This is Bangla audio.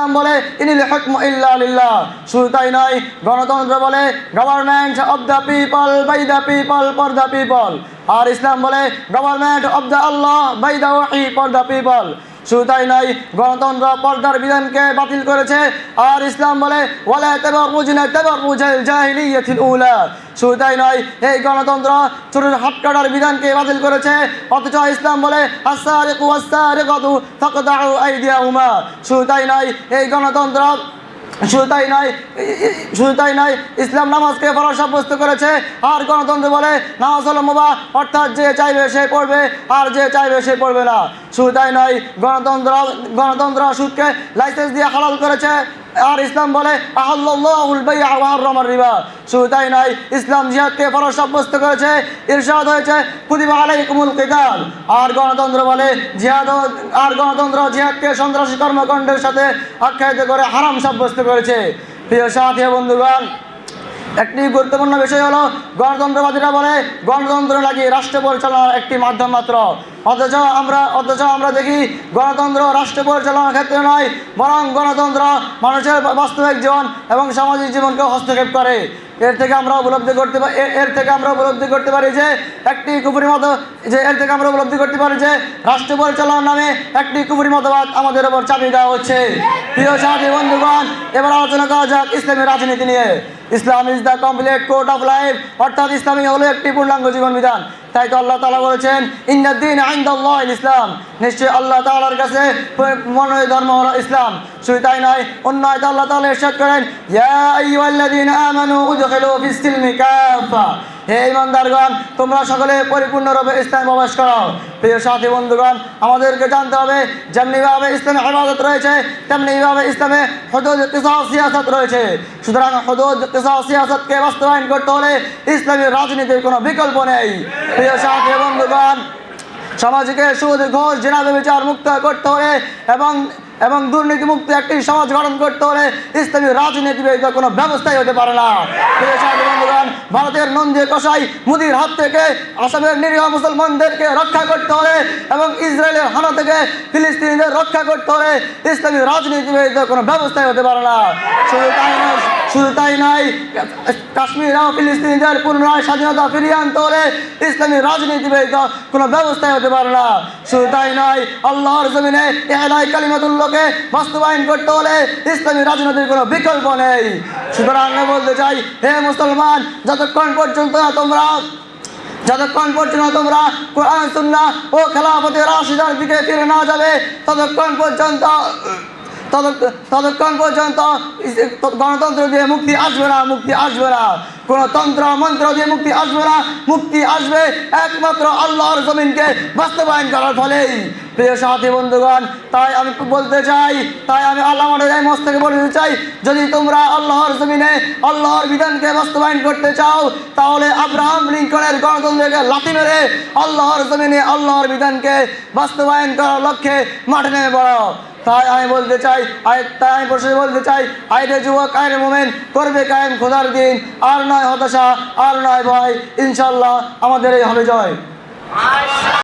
ইসলাম বলে ইনিল লেখক ইল্লাহ শুধু তাই নয়, গণতন্ত্র বলে government of the people by the people for the people আর ইসলাম বলে government of the Allah by the for the people শুধু তাই নয়, গণতন্ত্র পর্দার বিধানকে বাতিল করেছে। আর ইসলাম বলে, ওয়ালা তাবাররুজ না তাবাররুজাল জাহিলিয়াতিল উলা। শুধু তাই নয়, এই গণতন্ত্র চোরের হাত কাটার বিধানকে বাতিল করেছে। অথচ ইসলাম বলে আইদিয়াহুমা। শুধু তাই নয়, এই গণতন্ত্র, শুধু তাই নয়, শুধু তাই নয়, ইসলাম নামাজকে ফরজ সাব্যস্ত করেছে। আর গণতন্ত্র বলে, নামাজ হলো মোবা অর্থাৎ যে চাইবে সে পড়বে, আর যে চাইবে সে পড়বে না। তাই নয়, গণতন্ত্র গণতন্ত্র সুদকে লাইসেন্স দিয়ে হালাল করেছে। আর ইসলাম বলে রিবা। শুধু তাই নয়, ইসলাম জিহাদকে ফরজ সাব্যস্ত করেছে, ইরশাদ হয়েছে আলাইকুমুল কিতাল। আর গণতন্ত্র বলে, জিহাদ আর গণতন্ত্র জিহাদকে সন্ত্রাসী কর্মকাণ্ডের সাথে আখ্যায়িত করে হারাম সাব্যস্ত করেছে। প্রিয় সাথী বন্ধুগণ, একটি গুরুত্বপূর্ণ বিষয় হলো, গণতন্ত্রবাদীরা বলে, গণতন্ত্র নাকি রাষ্ট্র পরিচালনার একটি মাধ্যম মাত্র। অথচ আমরা অথচ আমরা দেখি গণতন্ত্র রাষ্ট্র পরিচালনার ক্ষেত্রে নয়, বরং গণতন্ত্র মানুষের বাস্তবিক জীবন এবং সামাজিক জীবনকে হস্তক্ষেপ করে। এর থেকে আমরা উপলব্ধি করতে পারি এর থেকে আমরা উপলব্ধি করতে পারি যে, একটি কুপুরি মত, যে, এর থেকে আমরা উপলব্ধি করতে পারি যে, রাষ্ট্র পরিচালনার নামে একটি কুপুরি মতবাদ আমাদের ওপর চাপিয়ে দেওয়া হচ্ছে। প্রিয় সাথী বন্ধুগণ, এবার আলোচনা করা যাক ইসলামী রাজনীতি নিয়ে। Islam is the complete code of life অর্থাৎ ইসলামী হলো একটি পূর্ণাঙ্গ জীবন বিধান। তাই তো আল্লাহ তালা বলেছেন ইন্দিন আইন্দাল্লাহ ইসলাম। নিশ্চয়ই আল্লাহ তালার কাছে মনোয় ধর্ম হল ইসলাম। শুধু তাই নয়, অন্য আয়তে আল্লাহ তালা এরশাদ করেন, ইয়া আইয়ুহাল্লাযীনা আমানু উদখিলু ফিস সিলমি কাফা হে ইমানদারগণ, তোমরা সকলে পরিপূর্ণরূপে ইসলাম প্রবেশ করো। প্রিয় সাথী বন্ধুগণ, আমাদেরকে জানতে হবে যেমনিভাবে ইসলামে হেফাজত রয়েছে তেমনিভাবে ইসলামে হদুদ সিয়াসত রয়েছে। সুতরাং হদুদ সিয়াসতকে বাস্তবায়ন করতে হলে ইসলামী রাজনীতির কোনো বিকল্প নেই। প্রিয় সাথী বন্ধুগণ, সমাজকে সুদ ঘোষ জেনাবে বিচার মুক্ত করতে হলে এবং এবং দুর্নীতি মুক্ত একটি সমাজ গঠন করতে হলে ইসলামী রাজনীতি কোনো ব্যবস্থাই হতে পারে না। প্রিয় ভারতের নন্দে কষাই মুদির হাত থেকে আসামের নিরীহ মুসলমানদেরকে রক্ষা করতে হবে এবং ইসরায়েলের হানা থেকে ফিলিস্তিনিদের রক্ষা করতে হবে ইসলামী রাজনীতিবিদ কোনো ব্যবস্থাই হতে পারে না। শুধু তাই নয় শুধু তাই কাশ্মীর ও ফিলিস্তিনিদের পুনরায় স্বাধীনতা ফিরিয়ে আনতে হলে ইসলামী রাজনীতি কোনো ব্যবস্থাই হতে পারে না। শুধু তাই নয় আল্লাহর জমিনে এহলাই কালিমাতুল্লোকে বাস্তবায়ন করতে হলে ইসলামী রাজনীতির কোনো বিকল্প নেই। সুতরাং আমি বলতে চাই, হে মুসলমান, যতক্ষণ পর্যন্ত তোমরা, যতক্ষণ পর্যন্ত তোমরা কোরআন, সুন্নাহ ও খেলাফতের রাশিদার দিকে ফিরে না যাবে, ততক্ষণ পর্যন্ত ততক্ষণ পর্যন্ত গণতন্ত্র দিয়ে মুক্তি আসবে না মুক্তি আসবে না। কোনো তন্ত্র মন্ত্র দিয়ে মুক্তি আসবে না। মুক্তি আসবে একমাত্র আল্লাহর জমিনকে বাস্তবায়ন করার ফলেই। প্রিয় সাথী বন্ধুগণ, তাই আমি বলতে চাই, তাই আমি আল্লাহ যাই মস্ত থেকে বলতে চাই, যদি তোমরা আল্লাহর জমিনে আল্লাহর বিধানকে বাস্তবায়ন করতে চাও, তাহলে আব্রাহাম লিঙ্কনের গণতন্ত্রকে লাথি মেরে আল্লাহর জমিনে আল্লাহর বিধানকে বাস্তবায়ন করার লক্ষ্যে মাঠে নেমে পড়ো। তাই আমি বলতে চাই তাই আমি বলতে চাই আইরে যুবক আইরে মোমেন, করবে কায়েম খোদার দিন, আর নয় হতাশা আর নয় ভয়। ইনশাল্লাহ আমাদের এই হবে জয়।